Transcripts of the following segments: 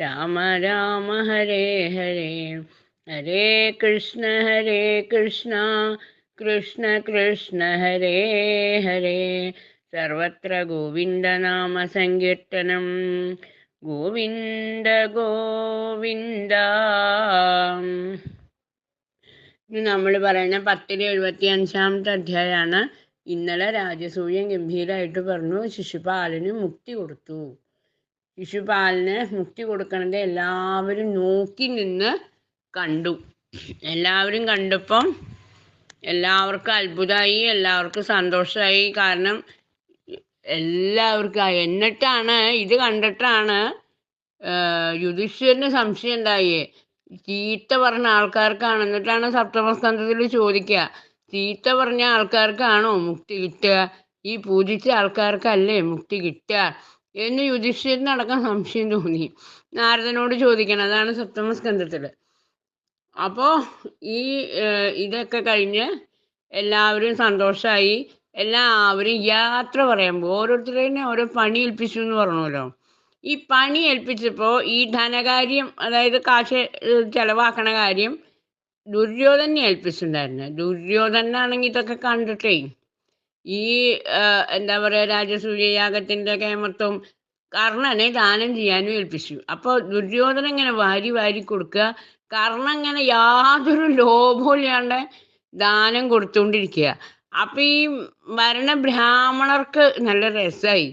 രാമ രാമ ഹരേ ഹരേ. ഹരേ കൃഷ്ണ ഹരേ കൃഷ്ണ. കൃഷ്ണ കൃഷ്ണ ഹരേ ഹരേ. സർവത്ര ഗോവിന്ദനാമ സങ്കീർത്തനം. ഗോവിന്ദ ഗോവിന്ദ. നമ്മൾ പറയുന്ന പത്തിലെ എഴുപത്തി അഞ്ചാമത്തെ അധ്യായമാണ് ഇന്നലെ രാജസൂയൻ ഗംഭീരമായിട്ട് പറഞ്ഞു. ശിശുപാലന് മുക്തി കൊടുത്തു. ശിശുപാലന് മുക്തി കൊടുക്കണത് എല്ലാവരും നോക്കി നിന്ന് കണ്ടു. എല്ലാവരും കണ്ടപ്പം എല്ലാവർക്കും അത്ഭുതമായി എല്ലാവർക്കും സന്തോഷമായി. കാരണം എല്ലാവർക്കും എന്നിട്ടാണ് ഇത് കണ്ടിട്ടാണ് യുധിഷ്ഠിരന് സംശയം ഉണ്ടായേ. ചീത്ത പറഞ്ഞ ആൾക്കാർക്കാണ് എന്നിട്ടാണ് സപ്തമസ്കന്ധത്തിൽ ചോദിക്കുക ചീത്ത പറഞ്ഞ ആൾക്കാർക്കാണോ മുക്തി കിട്ടുക? ഈ പൂജിച്ച ആൾക്കാർക്കല്ലേ മുക്തി കിട്ടുക? എന്ന് യുധിഷ്ഠിരനടക്കം സംശയം തോന്നി. നാരദനോട് ചോദിക്കണം. അതാണ് സപ്തമസ്കന്ധത്തിൽ അപ്പോൾ ഈ ഇതൊക്കെ കഴിഞ്ഞ് എല്ലാവരും സന്തോഷമായി എല്ലാവരും യാത്ര പറയുമ്പോൾ ഓരോരുത്തരെയും ഓരോ പണി ഏൽപ്പിച്ചു എന്ന് പറഞ്ഞല്ലോ ഈ പണി ഏൽപ്പിച്ചപ്പോൾ ഈ ധനകാര്യം അതായത് കാശ് ചെലവാക്കണ കാര്യം ദുര്യോധനെ ഏൽപ്പിച്ചിട്ടുണ്ടായിരുന്നു. ദുര്യോധനാണെങ്കിൽ ഇതൊക്കെ കണ്ടിട്ടേ ഈ എന്താ പറയുക രാജസൂയയാഗത്തിന്റെ കേമത്വം കർണനെ ദാനം ചെയ്യാനും ഏൽപ്പിച്ചു. അപ്പോൾ ദുര്യോധന ഇങ്ങനെ വാരി വാരി കൊടുക്കുക. കർണൻ ഇങ്ങനെ യാതൊരു ലോഭമില്ലാണ്ട് ദാനം കൊടുത്തുകൊണ്ടിരിക്കുക. അപ്പൊ ഈ മരണ ബ്രാഹ്മണർക്ക് നല്ല രസമായി.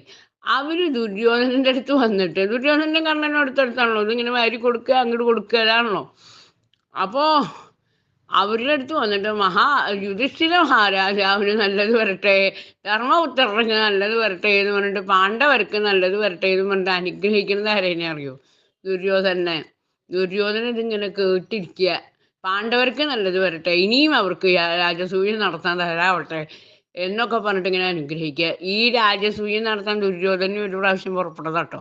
അവർ ദുര്യോധനന്റെ അടുത്ത് വന്നിട്ട് ദുര്യോധനന്റെ കർണനും അടുത്തടുത്താണല്ലോ ഇതിങ്ങനെ വാരി കൊടുക്കുക അങ്ങോട്ട് കൊടുക്കുക അതാണല്ലോ. അപ്പോൾ അവരുടെ അടുത്ത് വന്നിട്ട് മഹാ യുധിഷ്ഠിര മഹാരാജാവിന് നല്ലത് വരട്ടെ ധർമ്മപുത്രർക്ക് നല്ലത് വരട്ടെ എന്ന് പറഞ്ഞിട്ട് പാണ്ഡവർക്ക് നല്ലത് വരട്ടെ എന്ന് പറഞ്ഞിട്ട് അനുഗ്രഹിക്കുന്നത് ആരെന്നെ അറിയോ? ദുര്യോധനെ ദുര്യോധന ഇതിങ്ങനെ കേട്ടിരിക്കുക. പാണ്ഡവർക്ക് നല്ലത് വരട്ടെ ഇനിയും അവർക്ക് രാജസൂയ നടത്താൻ തരാവട്ടെ എന്നൊക്കെ പറഞ്ഞിട്ട് ഇങ്ങനെ അനുഗ്രഹിക്കുക. ഈ രാജസൂയം നടത്താൻ ദുര്യോധന ഒരു പ്രാവശ്യം പുറപ്പെട്ടതാട്ടോ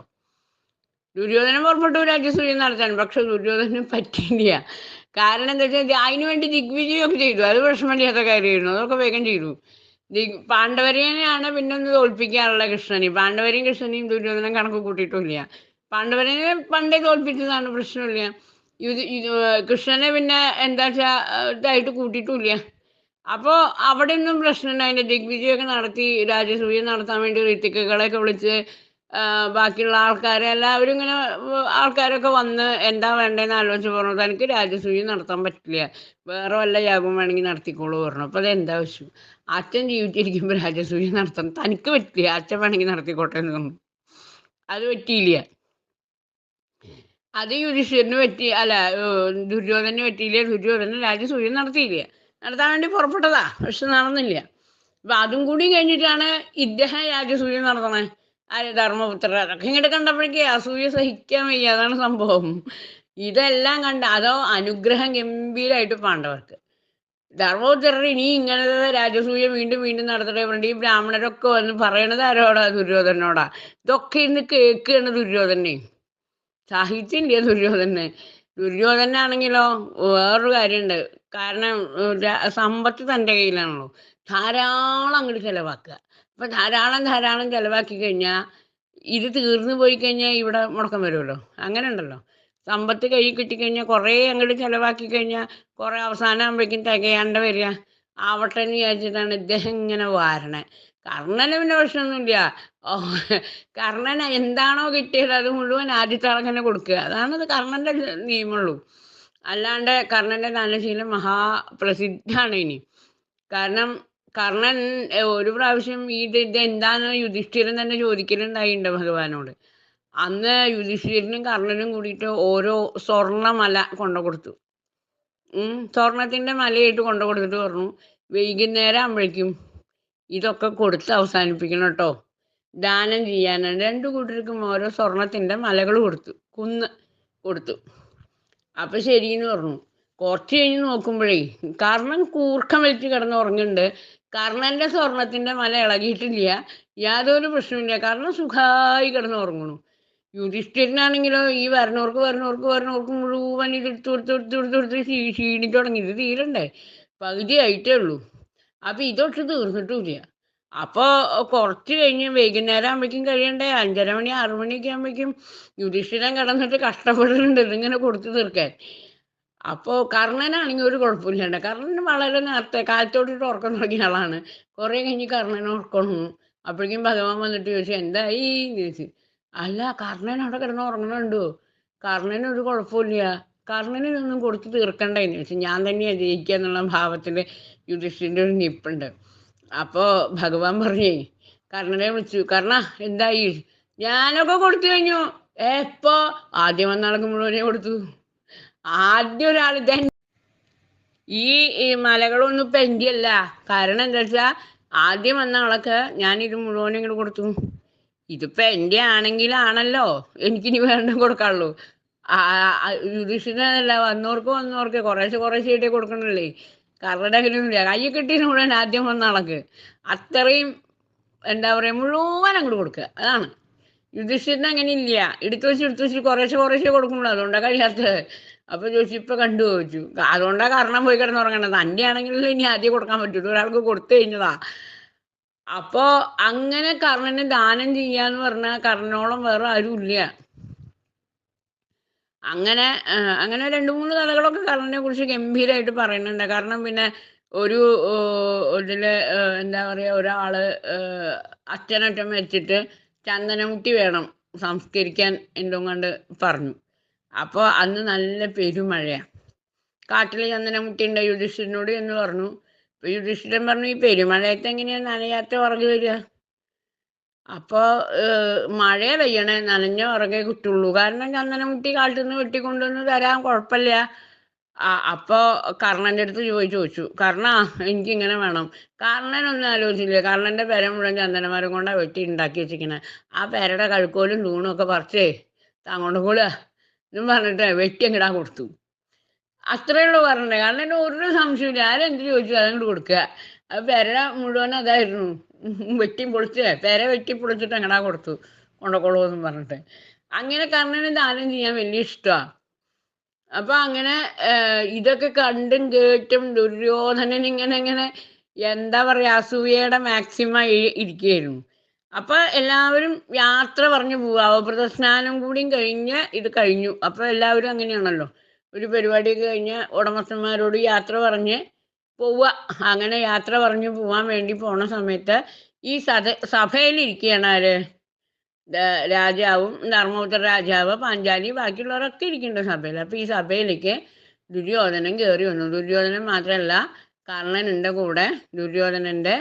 ദുര്യോധനം പുറപ്പെട്ടു രാജസൂയം നടത്താൻ പക്ഷെ ദുര്യോധനം പറ്റിയില്ല. കാരണം എന്താ വെച്ചാൽ അതിനു വേണ്ടി ദിഗ്വിജയമൊക്കെ ചെയ്തു. അത് വിഷമമില്ലാത്ത കാര്യമായിരുന്നു. അതൊക്കെ വേഗം ചെയ്തു. ദിഗ് പാണ്ഡവരെയാണ് പിന്നെ ഒന്ന് തോൽപ്പിക്കാനുള്ള കൃഷ്ണനെ പാണ്ഡവരെയും കൃഷ്ണനെയും ദുര്യോധനം കണക്ക് കൂട്ടിയിട്ടില്ല പാണ്ഡവരനെ പണ്ടേ തോൽപ്പിച്ചതാണ് പ്രശ്നമില്ല. ഇത് കൃഷ്ണനെ പിന്നെ എന്താ വെച്ചാൽ ഇതായിട്ട് കൂട്ടിയിട്ടില്ല അപ്പോൾ അവിടെ ഒന്നും പ്രശ്നമുണ്ടായില്ല ദിഗ്വിജയൊക്കെ നടത്തി രാജസൂയം നടത്താൻ വേണ്ടി ഋത്തിക്കുകളെയൊക്കെ വിളിച്ച് ബാക്കിയുള്ള ആൾക്കാരെ എല്ലാവരും ഇങ്ങനെ ആൾക്കാരൊക്കെ വന്ന് എന്താ വേണ്ടതെന്ന് ആലോചിച്ച് പറഞ്ഞു. തനിക്ക് രാജസൂയം നടത്താൻ പറ്റില്ല. വേറെ വല്ല യാഗം വേണമെങ്കിൽ നടത്തിക്കോളൂ പറഞ്ഞു. അപ്പോൾ അത് എന്താ ആവശ്യം അച്ഛൻ ജീവിച്ചിരിക്കുമ്പോൾ രാജസൂയം നടത്താൻ തനിക്ക് പറ്റില്ല. അച്ഛൻ വേണമെങ്കിൽ നടത്തിക്കോട്ടെ എന്ന് പറഞ്ഞു. അത് പറ്റിയില്ല. അത് യുധിഷ്ഠിരന് പറ്റി അല്ല ദുര്യോധന പറ്റിയില്ല. ദുര്യോധന രാജസൂയം നടത്തിയില്ല. നടത്താൻ വേണ്ടി പുറപ്പെട്ടതാ. പക്ഷെ നടന്നില്ല. അപ്പൊ അതും കൂടി കഴിഞ്ഞിട്ടാണ് ഇദ്ദേഹം രാജസൂയം നടത്തണേ. ആര് ധർമ്മപുത്ര അതൊക്കെ ഇങ്ങോട്ട് കണ്ടപ്പോഴേക്ക് അസൂയ സഹിക്കാൻ വയ്യ. അതാണ് സംഭവം. ഇതെല്ലാം കണ്ട അതോ അനുഗ്രഹം ഗംഭീരമായിട്ട് പാണ്ഡവർക്ക്. ധർമ്മപുത്രർ ഇനി ഇങ്ങനത്തെ രാജസൂയ വീണ്ടും വീണ്ടും നടത്തട്ടെ പറഞ്ഞിട്ട് ഈ ബ്രാഹ്മണരൊക്കെ വന്ന് പറയണത് ആരോടാ? ദുര്യോധനോടാ ഇതൊക്കെ ഇന്ന് കേൾക്കുകയാണ് ദുര്യോധനെ. സാഹിത്യമില്ല ദുര്യോധനെ? ദുര്യോധനാണെങ്കിലോ വേറൊരു കാര്യമുണ്ട് കാരണം സമ്പത്ത് തന്റെ കയ്യിലാണല്ലോ. ധാരാളം അങ്ങോട്ട് ചിലവാക്കുക. അപ്പം ധാരാളം ധാരാളം ചിലവാക്കി കഴിഞ്ഞാൽ ഇത് തീർന്നു പോയി കഴിഞ്ഞാൽ ഇവിടെ മുടക്കം വരുമല്ലോ. അങ്ങനെ ഉണ്ടല്ലോ. സമ്പത്ത് കയ്യിൽ കിട്ടിക്കഴിഞ്ഞാൽ കുറേ അങ്ങോട്ട് ചിലവാക്കി കഴിഞ്ഞാൽ കുറേ അവസാനം ആകുമ്പോഴേക്കും തികയാണ്ട് വരിക. ആവട്ടെ എന്ന് വിചാരിച്ചിട്ടാണ് ഇദ്ദേഹം ഇങ്ങനെ വാരണേ. കർണന് പിന്നെ പ്രശ്നമൊന്നുമില്ല. കർണന് എന്താണോ കിട്ടിയത് അത് മുഴുവൻ ആദ്യത്തെ ആളങ്ങനെ കൊടുക്കുക. അതാണത് കർണന്റെ നിയമമുള്ളൂ. അല്ലാണ്ട് കർണന്റെ ദാനശീലം മഹാപ്രസിദ്ധാണ് ഇനി. കാരണം കർണൻ ഒരു പ്രാവശ്യം ഇത് ഇത് എന്താന്ന് യുധിഷ്ഠിരൻ തന്നെ ചോദിക്കലുണ്ടായിട്ടുണ്ട് ഭഗവാനോട്. അന്ന് യുധിഷ്ഠിരനും കർണനും കൂടിയിട്ട് ഓരോ സ്വർണമല കൊണ്ടു കൊടുത്തു ഉം സ്വർണത്തിന്റെ മലയായിട്ട് കൊണ്ടു കൊടുത്തിട്ട് പറഞ്ഞു വൈകുന്നേരം ആകുമ്പോഴേക്കും ഇതൊക്കെ കൊടുത്ത് അവസാനിപ്പിക്കണം കേട്ടോ ദാനം ചെയ്യാനാണ് രണ്ടു കൂട്ടർക്കും ഓരോ സ്വർണത്തിന്റെ മലകൾ കൊടുത്തു കുന്ന് കൊടുത്തു. അപ്പൊ ശരിയെന്ന് പറഞ്ഞു. കുറച്ച് കഴിഞ്ഞ് നോക്കുമ്പോഴേ കർണൻ കൂർക്കം വലിച്ച് കിടന്ന് ഉറങ്ങുന്നുണ്ട് കർണന്റെ സ്വർണത്തിന്റെ മല ഇളകിയിട്ടില്ല. യാതൊരു പ്രശ്നമില്ല കർണൻ സുഖമായി കിടന്ന് ഉറങ്ങണു യുധിഷ്ഠിരനാണെങ്കിലോ ഈ വരണവർക്ക് വരണവർക്ക് വരണവർക്ക് മുഴുവൻ ഇത് എടുത്ത് കൊടുത്ത് എടുത്ത് കൊടുത്ത് കൊടുത്ത് ക്ഷീ ക്ഷീണിച്ചു തുടങ്ങി. ഇത് തീരണ്ടേ? പകുതി ആയിട്ടേ ഉള്ളൂ. അപ്പൊ ഇതൊട്ട് തീർന്നിട്ടുമില്ല. അപ്പോൾ കുറച്ച് കഴിഞ്ഞ് വൈകുന്നേരം ആകുമ്പോഴേക്കും കഴിയണ്ടേ? അഞ്ചര മണി ആറു മണിയൊക്കെ ആകുമ്പോഴേക്കും യുധിഷ്ഠിരൻ കിടന്നിട്ട് കഷ്ടപ്പെടുന്നുണ്ട്. ഇതിങ്ങനെ കൊടുത്തു തീർക്കാൻ. അപ്പോൾ കർണനാണെങ്കിൽ ഒരു കുഴപ്പമില്ലാണ്ട് കർണൻ വളരെ നേരത്തെ കാലത്തോടിട്ട് ഉറക്കം തുടങ്ങിയ ആളാണ്. കുറേ കഴിഞ്ഞ് കർണനെ ഉറക്കണു അപ്പോഴേക്കും ഭഗവാൻ വന്നിട്ട് ചോദിച്ചു എന്തായി ചോദിച്ചു അല്ല കർണൻ അവിടെ കിടന്ന് ഉറങ്ങണുണ്ടോ കർണന് ഒരു കുഴപ്പമില്ല. കർണന് ഇതൊന്നും കൊടുത്ത് തീർക്കണ്ടെന്ന് ചോദിച്ചു. ഞാൻ തന്നെയാണ് ജയിക്കുക എന്നുള്ള ഭാവത്തിൽ യുധിഷ്ഠിന്റെ ഒരു നിപ്പുണ്ട്. അപ്പോൾ ഭഗവാൻ പറഞ്ഞേ കർണനെ വിളിച്ചു. കർണ എന്തായി? ഞാനൊക്കെ കൊടുത്തു കഴിഞ്ഞു. എപ്പോ? ആദ്യം വന്ന ആൾക്ക് മുഴുവനെ കൊടുത്തു. ആദ്യം ഒരാൾ ഇദ്ദേഹം ഈ മലകളൊന്നും ഇപ്പൊ എന്റെയല്ല കാരണം എന്താ വെച്ചാ ആദ്യം വന്ന ആളൊക്കെ ഞാൻ ഇത് മുഴുവനും ഇങ്ങോട്ട് കൊടുത്തു. ഇതിപ്പോ എന്റെ ആണെങ്കിലാണല്ലോ എനിക്കിനി വേണ്ട കൊടുക്കാനുള്ളൂ. യുധിഷ്ഠിരനല്ല വന്നവർക്ക് വന്നവർക്ക് കുറേശ്ശെ കുറേശ്ശെ ആയിട്ട് കൊടുക്കണല്ലേ കർണയുടെ അങ്ങനെയൊന്നുമില്ല കൈ കിട്ടിയ മുഴുവൻ ആദ്യം വന്ന ആളക്ക്. അത്രയും എന്താ പറയാ മുഴുവൻ അങ്ങോട്ട് കൊടുക്കുക. അതാണ്. യുധിഷ്ഠിരന് അങ്ങനെ ഇല്ല എടുത്തു വെച്ച് എടുത്തു വെച്ച് കുറേശ്ശെ കുറേശ്ശെ കൊടുക്കുള്ളൂ. അതുകൊണ്ടാ കഴിയാത്തത്. അപ്പൊ ചോദിച്ചു ഇപ്പൊ കണ്ടു ചോദിച്ചു. അതുകൊണ്ടാ കാരണം പോയി കിടന്നുറങ്ങണത്. തന്റെ ആണെങ്കിലും ഇനി ആദ്യം കൊടുക്കാൻ പറ്റുള്ളൂ ഒരാൾക്ക് കൊടുത്തു കഴിഞ്ഞതാ. അപ്പോ അങ്ങനെ കർണന് ദാനം ചെയ്യാന്ന് പറഞ്ഞാൽ കർണനോളം വേറെ ആരും ഇല്ല അങ്ങനെ അങ്ങനെ രണ്ട് മൂന്ന് കഥകളൊക്കെ കർണനെ കുറിച്ച് ഗംഭീരമായിട്ട് പറയുന്നുണ്ട്. കാരണം പിന്നെ ഒരു ഇതിൽ എന്താ പറയാ ഒരാൾ അച്ഛനറ്റം വെച്ചിട്ട് ചന്ദനമുട്ടി വേണം സംസ്കരിക്കാൻ എന്തോ കണ്ട് പറഞ്ഞു. അപ്പോൾ അന്ന് നല്ല പെരുമഴയാ. കാട്ടിൽ ചന്ദനമുട്ടി ഉണ്ട് യുധിഷ്ഠിരനോട് എന്ന് പറഞ്ഞു. അപ്പൊ യുധിഷ്ഠിരൻ പറഞ്ഞു ഈ പെരുമഴയത്ത് എങ്ങനെയാ നനയാത്ത ഉറങ്ങി വരിക? അപ്പോ മഴ പെയ്യണേ നനഞ്ഞ ഉറകെ കിട്ടുള്ളൂ. കാരണം ചന്ദനമുട്ടി കാട്ടിൽ നിന്ന് വെട്ടിക്കൊണ്ടുവന്ന് തരാൻ കുഴപ്പമില്ല. അപ്പോ കർണന്റെ അടുത്ത് ചോദിച്ചു ചോദിച്ചു കർണ എനിക്ക് ഇങ്ങനെ വേണം. കർണനൊന്നും ആലോചിച്ചില്ല. കർണന്റെ പെര മുഴുവൻ ചന്ദനമരം കൊണ്ടാ വെട്ടി ഉണ്ടാക്കി വെച്ചിരിക്കണേ. ആ പെരയുടെ കഴുക്കോലും തൂണും ഒക്കെ പറിച്ചേ താങ്ങോണ്ട് കൂടുക എന്നും പറഞ്ഞിട്ട് വെട്ടി അങ്ങടാ കൊടുത്തു. അത്രേ ഉള്ളൂ പറഞ്ഞത്. കാരണം എന്നെ ഒരു സംശയമില്ല ആരെന്ത് ചോദിച്ചു? അതങ്ങോട്ട് കൊടുക്കുക. അത് പെര മുഴുവൻ അതായിരുന്നു. വെട്ടി പൊളിച്ച് പെര വെട്ടി പൊളിച്ചിട്ട് അങ്ങടാ കൊടുത്തു. കൊണ്ടക്കോളൂ എന്നും പറഞ്ഞിട്ട്. അങ്ങനെ കർണന് ദാനം ചെയ്യാൻ വലിയ ഇഷ്ടമാണ് അപ്പൊ അങ്ങനെ ഇതൊക്കെ കണ്ടും കേട്ടും ദുര്യോധനൻ ഇങ്ങനെ ഇങ്ങനെ എന്താ പറയാ അസൂയയുടെ മാക്സിമം ഇരിക്കുകയായിരുന്നു. അപ്പൊ എല്ലാവരും യാത്ര പറഞ്ഞു പോവുക. അവപ്രദസ്നാനം കൂടിയും കഴിഞ്ഞ് ഇത് കഴിഞ്ഞു. അപ്പൊ എല്ലാവരും അങ്ങനെയാണല്ലോ. ഒരു പരിപാടി കഴിഞ്ഞ് ഉടമസ്ഥന്മാരോട് യാത്ര പറഞ്ഞ് പോവുക. അങ്ങനെ യാത്ര പറഞ്ഞു പോവാൻ വേണ്ടി പോണ സമയത്ത് ഈ സഭ സഭയിലിരിക്കുകയാണ് ആര്? രാജാവും ധർമ്മപുത്ര രാജാവ് പാഞ്ചാലി ബാക്കിയുള്ളവരൊക്കെ ഇരിക്കുന്നുണ്ട് സഭയിൽ. അപ്പൊ ഈ സഭയിലേക്ക് ദുര്യോധനൻ കയറി വന്നു. ദുര്യോധനൻ മാത്രമല്ല കർണന്റെ കൂടെ ദുര്യോധനന്റെ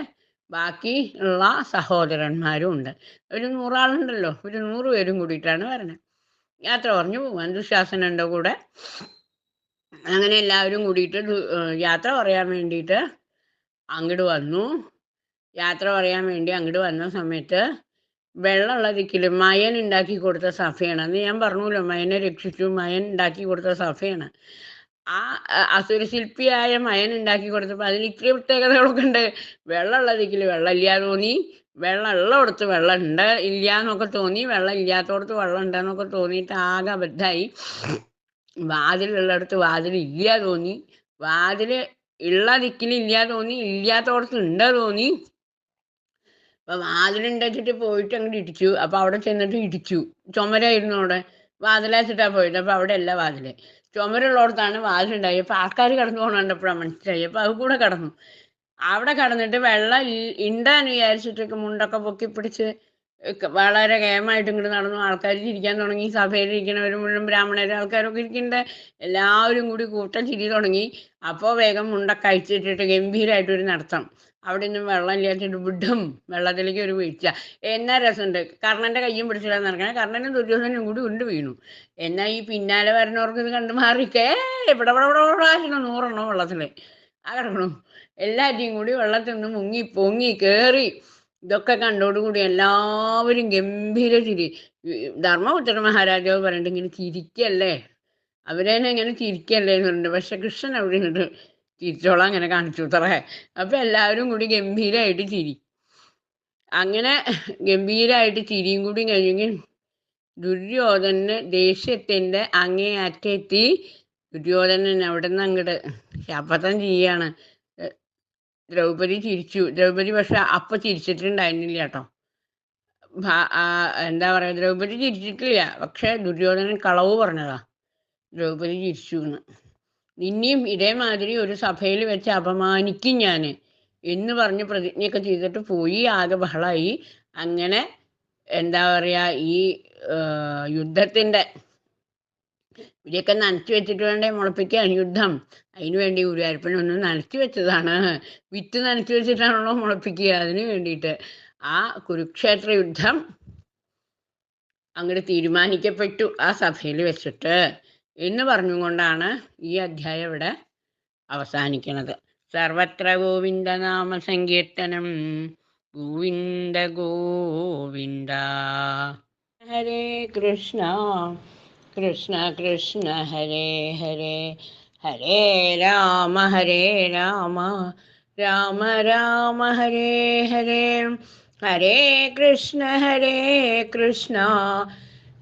ബാക്കി ഉള്ള സഹോദരന്മാരും ഉണ്ട് ഒരു നൂറാളുണ്ടല്ലോ. ഒരു നൂറ് പേരും കൂടിയിട്ടാണ് വരണത് യാത്ര പറഞ്ഞു പോകാൻ ദുശാസനുണ്ട് കൂടെ. അങ്ങനെ എല്ലാവരും കൂടിയിട്ട് യാത്ര പറയാൻ വേണ്ടിയിട്ട് അങ്ങോട്ട് വന്നു. യാത്ര പറയാൻ വേണ്ടി അങ്ങോട്ട് വന്ന സമയത്ത് വെള്ളമുള്ള ദിക്കിൽ മയൻ ഉണ്ടാക്കി കൊടുത്ത സഫയാണ് അന്ന് ഞാൻ പറഞ്ഞല്ലോ മയനെ രക്ഷിച്ചു മയൻ ഉണ്ടാക്കി കൊടുത്ത സഫയാണ് ആ അസുരശില്പിയായ മയൻ ഉണ്ടാക്കി കൊടുത്തപ്പോൾ അതിന് ഇത്തിരി പ്രത്യേകതകളൊക്കെ ഉണ്ട്. വെള്ളം ഉള്ളതിൽ വെള്ളം വെള്ളമില്ല തോന്നി. വെള്ളം ഉള്ളിടത്ത് വെള്ളം ഉണ്ട് ഇല്ല എന്നൊക്കെ തോന്നി. വെള്ളം ഇല്ലാത്തടത്ത് വെള്ളം ഉണ്ടെന്നൊക്കെ തോന്നിയിട്ട് ആകെ അബദ്ധമായി. വാതിലുള്ളടത്ത് വാതിൽ ഇല്ല തോന്നി. വാതിൽ ഉള്ള ദിക്കിൽ ഇല്ല തോന്നി. ഇല്ലാത്തടത്ത് ഉണ്ട് തോന്നി. അപ്പൊ വാതിലുണ്ടച്ചിട്ട് പോയിട്ട് അങ്ങോട്ട് ഇടിച്ചു. അപ്പൊ അവിടെ ചെന്നിട്ട് ഇടിച്ചു. ചുമരായിരുന്നു അവിടെ. വാതിലാച്ചിട്ടാ പോയത്. അപ്പൊ അവിടെ അല്ല വാതിൽ. ചുമരുള്ളിടത്താണ് വാതിലുണ്ടായി അപ്പൊ ആൾക്കാർ കടന്നു പോകണപ്പോഴാണ് മനസ്സിലായി. അപ്പൊ അത് കൂടെ കടന്നു. അവിടെ കടന്നിട്ട് വെള്ളം ഇ- ഉണ്ടാന്ന് വിചാരിച്ചിട്ടൊക്കെ മുണ്ടൊക്കെ പൊക്കി പിടിച്ച് വളരെ കേമായിട്ട് ഇങ്ങോട്ട് നടന്നു. ആൾക്കാർ ചിരിക്കാൻ തുടങ്ങി. സഭയിൽ ഇരിക്കണവരും മുഴുവൻ ബ്രാഹ്മണരും ആൾക്കാരൊക്കെ ഇരിക്കണ്ട. എല്ലാവരും കൂടി കൂട്ടം ചിരി തുടങ്ങി. അപ്പോൾ വേഗം മുണ്ടൊക്കെ അഴിച്ചിട്ടിട്ട് ഗംഭീരമായിട്ടൊരു നടത്തം. അവിടെ നിന്ന് വെള്ളം ഇല്ലാച്ചിട്ട് വിടും. വെള്ളത്തിലേക്ക് ഒരു വീഴ്ച. എന്നാ രസമുണ്ട്? കർണന്റെ കയ്യും പിടിച്ചില്ല നടക്കണേ. കർണനും ദുര്യോധനും കൂടി ഉണ്ട് വീണു. എന്നാ ഈ പിന്നാലെ വരുന്നവർക്ക് ഇത് കണ്ടു മാറിക്കേ. ഇവിടെ ഇവിടെ ഇവിടെ ഇവിടെ ആയിരുന്നു നൂറെണ്ണം വെള്ളത്തിൽ. ആ കിടക്കണം കൂടി വെള്ളത്തിൽ നിന്ന് മുങ്ങി പൊങ്ങി കേറി. ഇതൊക്കെ കണ്ടോടുകൂടി എല്ലാവരും ഗംഭീര ചിരി. ധർമ്മപുത്ര മഹാരാജാവ് പറഞ്ഞിട്ട് ഇങ്ങനെ ചിരിക്കല്ലേ? അവരെന്നെ ഇങ്ങനെ ചിരിക്കല്ലേ എന്ന് പറഞ്ഞിട്ട്. പക്ഷെ കൃഷ്ണൻ അവിടെ നിന്നിട്ട് ചിരിച്ചോളാം അങ്ങനെ കാണിച്ചു തറേ അപ്പൊ എല്ലാവരും കൂടി ഗംഭീരമായിട്ട് ചിരി. അങ്ങനെ ഗംഭീരമായിട്ട് ചിരിയും കൂടി കഴിഞ്ഞെങ്കിൽ ദുര്യോധനന് അങ്ങേ അറ്റെത്തി ദുര്യോധനൻ അവിടെ നിന്ന് അങ്ങോട്ട് ശപഥം ചെയ്യാണ്. ദ്രൗപദി ചിരിച്ചു. ദ്രൗപദി പക്ഷെ അപ്പൊ ചിരിച്ചിട്ടുണ്ടായിരുന്നില്ല കേട്ടോ. എന്താ പറയാ ദ്രൗപദി ചിരിച്ചിട്ടില്ല. പക്ഷെ ദുര്യോധനൻ കളവ് പറഞ്ഞതാ. ദ്രൗപദി ചിരിച്ചു എന്ന്. നിന്നെയും ഇതേമാതിരി ഒരു സഭയിൽ വെച്ച് അപമാനിക്കും ഞാൻ എന്ന് പറഞ്ഞ് പ്രതിജ്ഞയൊക്കെ ചെയ്തിട്ട് പോയി ആകെ ബഹളായി. അങ്ങനെ എന്താ പറയുക ഈ യുദ്ധത്തിന്റെ ഇവരെയൊക്കെ നനച്ചു വെച്ചിട്ട് വേണ്ടേ മുളപ്പിക്കാൻ യുദ്ധം? അതിനു വേണ്ടി ഗുരുവായൂരപ്പൻ ഒന്ന് നനച്ചു വെച്ചതാണ്. വിത്ത് നനച്ചു വെച്ചിട്ടാണല്ലോ മുളപ്പിക്കുക അതിന് വേണ്ടിയിട്ട്. ആ കുരുക്ഷേത്ര യുദ്ധം അങ്ങനെ തീരുമാനിക്കപ്പെട്ടു ആ സഭയിൽ വെച്ചിട്ട്. എന്ന് പറഞ്ഞുകൊണ്ടാണ് ഈ അധ്യായം ഇവിടെ അവസാനിക്കുന്നത്. സർവത്ര ഗോവിന്ദ നാമ സങ്കീർത്തനം ഗോവിന്ദ ഗോവിന്ദ. ഹരേ കൃഷ്ണ. കൃഷ്ണ കൃഷ്ണ. ഹരേ ഹരേ. ഹരേ രാമ. ഹരേ രാമ. രാമ രാമ. ഹരേ ഹരേ. ഹരേ കൃഷ്ണ. ഹരേ കൃഷ്ണ.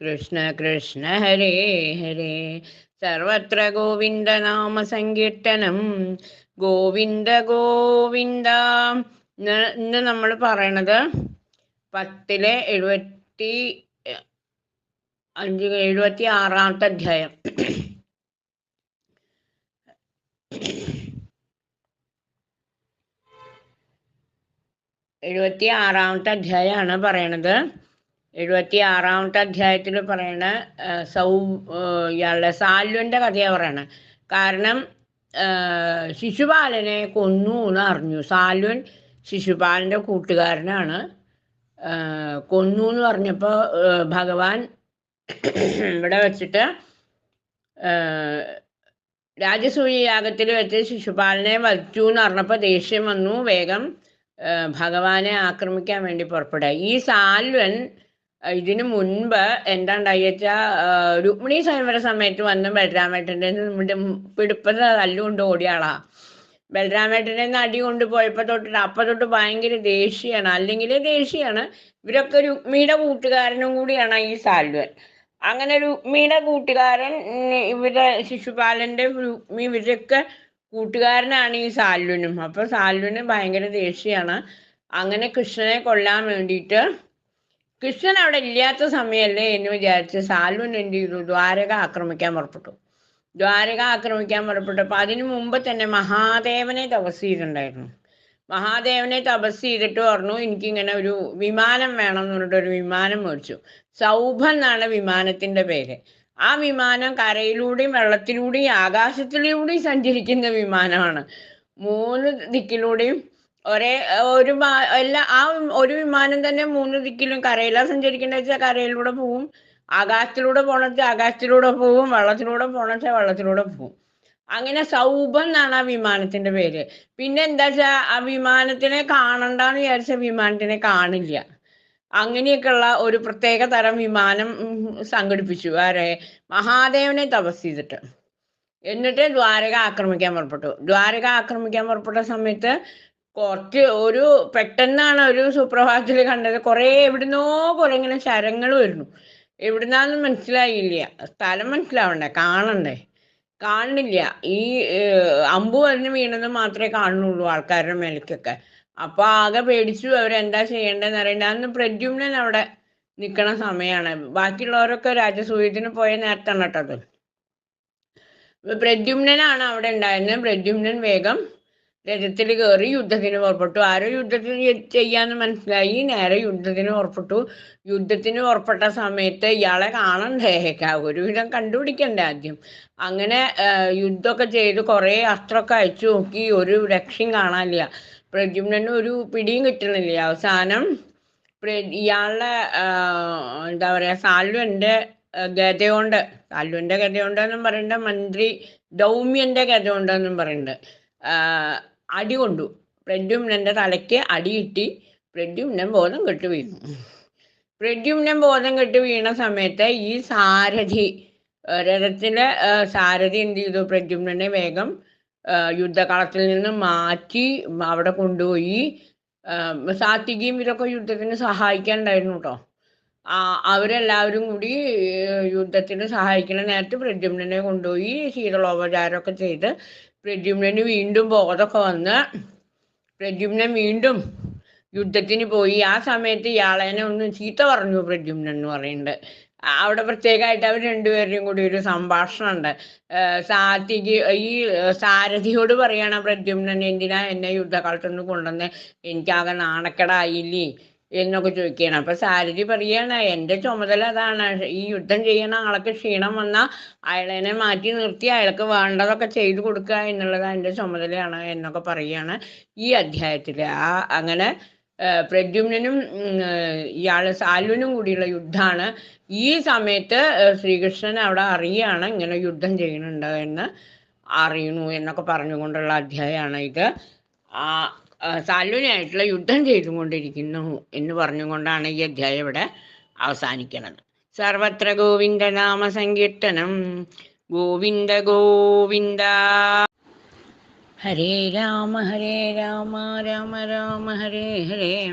കൃഷ്ണ കൃഷ്ണ ഹരേ ഹരേ. സർവത്ര ഗോവിന്ദ നാമ സങ്കീർത്തനം. ഗോവിന്ദ ഗോവിന്ദ. ഇന്ന് നമ്മൾ പറയണത് പത്തിലെ എഴുപത്തി അഞ്ച് എഴുപത്തി ആറാമത്തെ അധ്യായം. എഴുപത്തി ആറാമത്തെ അധ്യായമാണ് പറയണത്. എഴുപത്തി ആറാമത്തെ അധ്യായത്തിൽ പറയണ സൗ ഇയാളുടെ സാല്വന്റെ കഥയാണ് പറയണത് കാരണം ശിശുപാലനെ കൊന്നു എന്ന് അറിഞ്ഞു. സാൽവൻ ശിശുപാലന്റെ കൂട്ടുകാരനാണ്. കൊന്നു എന്ന് പറഞ്ഞപ്പോൾ ഭഗവാൻ ഇവിടെ വെച്ചിട്ട് രാജസൂയ യാഗത്തിൽ വെച്ച് ശിശുപാലനെ വധിച്ചു എന്ന് പറഞ്ഞപ്പോൾ ദേഷ്യം വന്നു. വേഗം ഭഗവാനെ ആക്രമിക്കാൻ വേണ്ടി പുറപ്പെടുക. ഈ സാൽവൻ ഇതിനു മുൻപ് എന്താണ്ടായി വെച്ചാൽ രുക്മിണി സ്വയംവര സമയത്ത് വന്ന് ബലരാമേട്ടന്റെ നമ്മുടെ പിടിപ്പത് തല്ലുകൊണ്ട് ഓടിയ ആളാ ബലരാമേട്ടനെ അടി കൊണ്ടുപോയപ്പോൾ തൊട്ട് അപ്പൊ തൊട്ട് ഭയങ്കര ദേഷ്യമാണ് അല്ലെങ്കിൽ ദേഷ്യമാണ് ഇവരൊക്കെ രുക്മിയുടെ കൂട്ടുകാരനും കൂടിയാണ് ഈ സാൽവൻ. അങ്ങനെ രുക്മിയുടെ കൂട്ടുകാരൻ ഇവരെ ശിശുപാലന്റെ രുക്മി ഇവരൊക്കെ കൂട്ടുകാരനാണ് ഈ സാൽവനും. അപ്പൊ സാൽവന് ഭയങ്കര ദേഷ്യമാണ് അങ്ങനെ കൃഷ്ണനെ കൊല്ലാൻ വേണ്ടിയിട്ട് കൃഷ്ണൻ അവിടെ ഇല്ലാത്ത സമയമല്ലേ എന്ന് വിചാരിച്ച് സാൽവൻ എന്ത് ചെയ്തു? ദ്വാരക ആക്രമിക്കാൻ പുറപ്പെട്ടു. ദ്വാരക ആക്രമിക്കാൻ പുറപ്പെട്ടപ്പോൾ അതിനു മുമ്പ് തന്നെ മഹാദേവനെ തപസ് ചെയ്തിട്ടുണ്ടായിരുന്നു. മഹാദേവനെ തപസ് ചെയ്തിട്ട് പറഞ്ഞു എനിക്കിങ്ങനെ ഒരു വിമാനം വേണം എന്ന് പറഞ്ഞിട്ട് ഒരു വിമാനം മേടിച്ചു. സൗഭ എന്നാണ് വിമാനത്തിന്റെ പേര്. ആ വിമാനം കരയിലൂടെയും വെള്ളത്തിലൂടെയും ആകാശത്തിലൂടെയും സഞ്ചരിക്കുന്ന വിമാനമാണ്. മൂന്ന് ദിക്കിലൂടെയും ഒരേ ഒരു എല്ലാ ആ ഒരു വിമാനം തന്നെ മൂന്ന് ദിക്കിലും കരയിലാ സഞ്ചരിക്കേണ്ട വെച്ചാൽ കരയിലൂടെ പോവും. ആകാശത്തിലൂടെ പോണ വെച്ചാൽ ആകാശത്തിലൂടെ പോവും. വെള്ളത്തിലൂടെ പോണ വെച്ചാൽ വെള്ളത്തിലൂടെ പോവും. അങ്ങനെ സൗഭം എന്നാണ് ആ വിമാനത്തിന്റെ പേര്. പിന്നെ എന്താ വെച്ചാ ആ വിമാനത്തിനെ കാണണ്ടെന്ന് വിചാരിച്ച വിമാനത്തിനെ കാണില്ല. അങ്ങനെയൊക്കെയുള്ള ഒരു പ്രത്യേക തരം വിമാനം സംഘടിപ്പിച്ചു. ആരെ? മഹാദേവനെ തപസ് ചെയ്തിട്ട്. എന്നിട്ട് ദ്വാരക ആക്രമിക്കാൻ പുറപ്പെട്ടു. ദ്വാരക ആക്രമിക്കാൻ പുറപ്പെട്ട സമയത്ത് കുറച്ച് ഒരു പെട്ടെന്നാണ് ഒരു സുപ്രഭാതത്തിൽ കണ്ടത്. കുറെ എവിടുന്നോ കുറെ ഇങ്ങനെ ശരങ്ങൾ വരുന്നു. എവിടുന്നാന്ന് മനസ്സിലായില്ല. സ്ഥലം മനസ്സിലാവണ്ടേ? കാണണ്ടേ? കാണുന്നില്ല. ഈ അമ്പു വന്ന് വീണത് മാത്രമേ കാണുന്നുള്ളൂ ആൾക്കാരുടെ മേലേക്കൊക്കെ. അപ്പൊ ആകെ പേടിച്ചു. അവരെന്താ ചെയ്യേണ്ടതെന്ന് അറിയണ്ട. അന്ന് പ്രദ്യുമ്നൻ അവിടെ നിൽക്കണ സമയമാണ് ബാക്കിയുള്ളവരൊക്കെ രാജസൂയത്തിന് പോയ നേരത്താണ് കേട്ടത് പ്രദ്യുമ്നനാണ് അവിടെ ഉണ്ടായിരുന്നത്. പ്രദ്യുമ്നൻ വേഗം രഥത്തിൽ കയറി യുദ്ധത്തിന് പുറപ്പെട്ടു. ആരോ യുദ്ധത്തിന് ചെയ്യാന്ന് മനസ്സിലായി. നേരെ യുദ്ധത്തിന് പുറപ്പെട്ടു. യുദ്ധത്തിന് പുറപ്പെട്ട സമയത്ത് ഇയാളെ കാണണ്ടേ ഒരുവിധം കണ്ടുപിടിക്കണ്ടേ ആദ്യം. അങ്ങനെ യുദ്ധമൊക്കെ ചെയ്ത് കുറേ അസ്ത്രമൊക്കെ അയച്ചു നോക്കി. ഒരു രക്ഷയും കാണാനില്ല. പ്രദ്യുമ്നന് ഒരു പിടിയും കിട്ടണില്ല. അവസാനം ഇയാളുടെ എന്താ പറയാ സാൽവന്റെ ഗതയുണ്ട് സാൽവന്റെ ഗതയുണ്ടെന്നും പറയണ്ട മന്ത്രി ദൗമ്യന്റെ ഗതയുണ്ടെന്നും പറയണ്ട്. അടി കൊണ്ടു. പ്രദ്യുമ്നന്റെ തലയ്ക്ക് അടിയിട്ടി പ്രദ്യുമ്നൻ ബോധം കെട്ട് വീണു. പ്രദ്യുമ്നൻ ബോധം കെട്ട് വീണ സമയത്ത് ഈ സാരഥി രഥത്തിലെ സാരഥി എന്ത് ചെയ്തു? പ്രദ്യുമ്നനെ വേഗം യുദ്ധകളത്തിൽ നിന്ന് മാറ്റി അവിടെ കൊണ്ടുപോയി. സാത്വികയും ഇതൊക്കെ യുദ്ധത്തിന് സഹായിക്കാനുണ്ടായിരുന്നു കേട്ടോ. ആ അവരെല്ലാവരും കൂടി യുദ്ധത്തിന് സഹായിക്കുന്ന നേരത്ത് പ്രദ്യുമ്നനെ കൊണ്ടുപോയി ശീതളോപചാരമൊക്കെ ചെയ്ത് പ്രദ്യുമ്നന് വീണ്ടും ബോധമൊക്കെ വന്ന് പ്രദ്യുമ്നൻ വീണ്ടും യുദ്ധത്തിന് പോയി. ആ സമയത്ത് ഇയാളെന്നെ ഒന്ന് ചീത്ത പറഞ്ഞു പ്രദ്യുമ്നൻ എന്ന് പറയുന്നുണ്ട് അവിടെ പ്രത്യേകമായിട്ട് അവർ രണ്ടുപേരുടെയും കൂടി ഒരു സംഭാഷണം ഉണ്ട് സാത്വികി ഈ സാരഥിയോട് പറയണം പ്രദ്യുമ്നൻ എന്തിനാ എന്നെ യുദ്ധകാലത്തൊന്ന് കൊണ്ടുവന്ന് എനിക്കാകെ നാണക്കേടായില്ലേ? എന്നൊക്കെ ചോദിക്കുകയാണ്. അപ്പൊ സാരഥി പറയാണ് എന്റെ ചുമതല അതാണ്. ഈ യുദ്ധം ചെയ്യണ ആൾക്ക് ക്ഷീണം വന്നാൽ അയാളെന്നെ മാറ്റി നിർത്തി അയാൾക്ക് വേണ്ടതൊക്കെ ചെയ്തു കൊടുക്കുക എന്നുള്ളത് എന്റെ ചുമതലയാണ് എന്നൊക്കെ പറയുകയാണ് ഈ അധ്യായത്തിൽ ആ അങ്ങനെ പ്രദ്യുമ്നും ഇയാൾ സാലുവിനും കൂടിയുള്ള യുദ്ധമാണ്. ഈ സമയത്ത് ശ്രീകൃഷ്ണൻ അവിടെ അറിയാണ് ഇങ്ങനെ യുദ്ധം ചെയ്യുന്നുണ്ട് എന്ന് അറിയണു എന്നൊക്കെ പറഞ്ഞുകൊണ്ടുള്ള അധ്യായമാണ് ഇത്. ആ ആ, സാലുവിനായിട്ടുള്ള യുദ്ധം ചെയ്തുകൊണ്ടിരിക്കുന്നു എന്ന് പറഞ്ഞുകൊണ്ടാണ് ഈ അധ്യായം ഇവിടെ അവസാനിക്കുന്നത്. സർവത്ര ഗോവിന്ദ നാമ സങ്കീർത്തനം. ഗോവിന്ദ ഗോവിന്ദ. ഹരേ രാമ ഹരേ രാമ രാമ രാമ ഹരേ ഹരേ.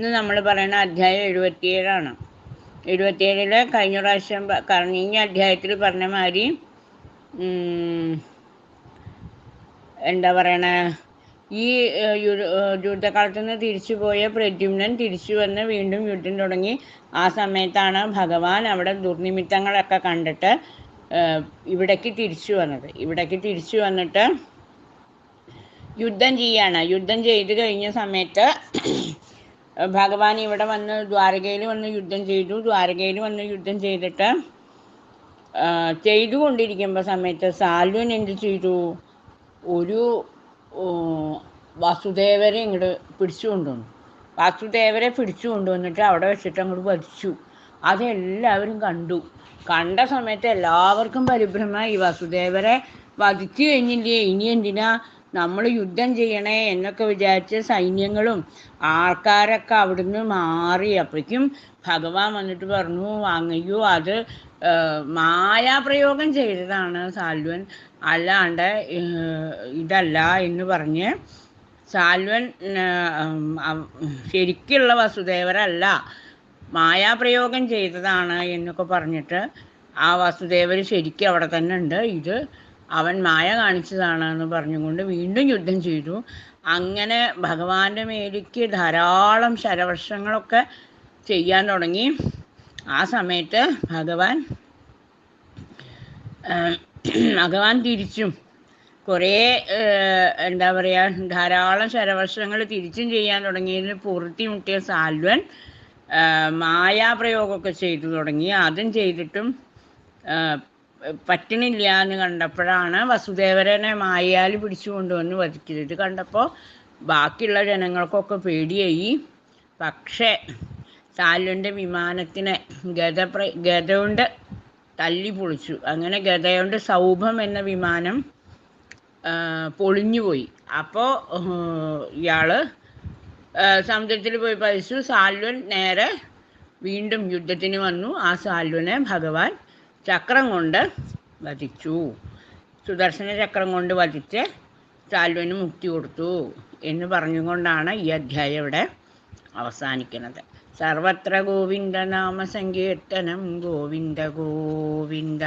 എന്ന് നമ്മൾ പറയുന്ന അധ്യായം എഴുപത്തിയേഴാണ്. എഴുപത്തിയേഴിൽ കഴിഞ്ഞ പ്രാവശ്യം കഴിഞ്ഞ അധ്യായത്തിൽ പറഞ്ഞ മാതിരി എന്താ പറയണ ഈ യുദ്ധകാലത്ത് നിന്ന് തിരിച്ചു പോയ പ്രദ്യുമ്നൻ തിരിച്ചു വന്ന് വീണ്ടും യുദ്ധം തുടങ്ങി. ആ സമയത്താണ് ഭഗവാൻ അവിടെ ദുർനിമിത്തങ്ങളൊക്കെ കണ്ടിട്ട് ഇവിടേക്ക് തിരിച്ചു വന്നത്. ഇവിടേക്ക് തിരിച്ചു വന്നിട്ട് യുദ്ധം ചെയ്യാണ്. യുദ്ധം ചെയ്ത് കഴിഞ്ഞ സമയത്ത് ഭഗവാൻ ഇവിടെ വന്ന് ദ്വാരകയിൽ വന്ന് യുദ്ധം ചെയ്തു. ദ്വാരകയിൽ വന്ന് യുദ്ധം ചെയ്തിട്ട് ചെയ്തുകൊണ്ടിരിക്കുമ്പോൾ സമയത്ത് സാൽവൻ എന്ത് ചെയ്തു? ഒരു വാസുദേവരെ ഇങ്ങോട്ട് പിടിച്ചു കൊണ്ടുവന്നു വാസുദേവരെ പിടിച്ചു കൊണ്ടുവന്നിട്ട് അവിടെ വെച്ചിട്ട് അങ്ങോട്ട് വധിച്ചു. അതെല്ലാവരും കണ്ടു. കണ്ട സമയത്ത് എല്ലാവർക്കും പരിഭ്രമമായി. വാസുദേവരെ വധിച്ചു കഴിഞ്ഞില്ലേ? ഇനി എന്തിനാ നമ്മൾ യുദ്ധം ചെയ്യണേ എന്നൊക്കെ വിചാരിച്ച് സൈന്യങ്ങളും ആൾക്കാരൊക്കെ അവിടുന്ന് മാറി. അപ്പോഴേക്കും ഭഗവാൻ വന്നിട്ട് പറഞ്ഞു അങ്ങയ്യോ അത് മായാപ്രയോഗം ചെയ്തതാണ് സാൽവൻ. അല്ലാണ്ട് ഇതല്ല എന്ന് പറഞ്ഞ് സാൽവൻ ശരിക്കുള്ള വസുദേവരല്ല മായാപ്രയോഗം ചെയ്തതാണ് എന്നൊക്കെ പറഞ്ഞിട്ട് ആ വസുദേവർ ശരിക്കും അവിടെ തന്നെ ഉണ്ട്. ഇത് അവൻ മായ കാണിച്ചതാണ് എന്ന് പറഞ്ഞുകൊണ്ട് വീണ്ടും യുദ്ധം ചെയ്തു. അങ്ങനെ ഭഗവാന്റെ മേലേക്ക് ധാരാളം ശരവർഷങ്ങളൊക്കെ ചെയ്യാൻ തുടങ്ങി. ആ സമയത്ത് ഭഗവാൻ ഭഗവാൻ തിരിച്ചും കുറേ എന്താ പറയുക ധാരാളം ശരവർഷങ്ങൾ തിരിച്ചും ചെയ്യാൻ തുടങ്ങിയതിന് പൂർത്തി മുട്ടിയ സാൽവൻ മായാപ്രയോഗമൊക്കെ ചെയ്തു തുടങ്ങി. അതും ചെയ്തിട്ടും പറ്റണില്ല എന്ന് കണ്ടപ്പോഴാണ് വസുദേവരനെ മായയാൽ പിടിച്ചു കൊണ്ടുവന്ന് വധിച്ചത്. ഇത് കണ്ടപ്പോൾ ബാക്കിയുള്ള ജനങ്ങൾക്കൊക്കെ പേടിയായി. പക്ഷേ താലുന്റെ വിമാനത്തിനെ ഗത ഗത കൊണ്ട് തല്ലി പൊളിച്ചു. അങ്ങനെ ഗതയുണ്ട് സൗഭം എന്ന വിമാനം പൊളിഞ്ഞുപോയി. അപ്പോൾ ഇയാൾ സമുദ്രത്തിൽ പോയി പതിച്ചു. സാൽവൻ നേരെ വീണ്ടും യുദ്ധത്തിന് വന്നു. ആ സാൽവനെ ഭഗവാൻ ചക്രം കൊണ്ട് വധിച്ചു. സുദർശന ചക്രം കൊണ്ട് വധിച്ച് സാൽവന് മുക്തി കൊടുത്തു എന്ന് പറഞ്ഞുകൊണ്ടാണ് ഈ അധ്യായം ഇവിടെ അവസാനിക്കുന്നത്. സർവത്ര ഗോവിന്ദ നാമ സങ്കീർത്തനം ഗോവിന്ദ ഗോവിന്ദ.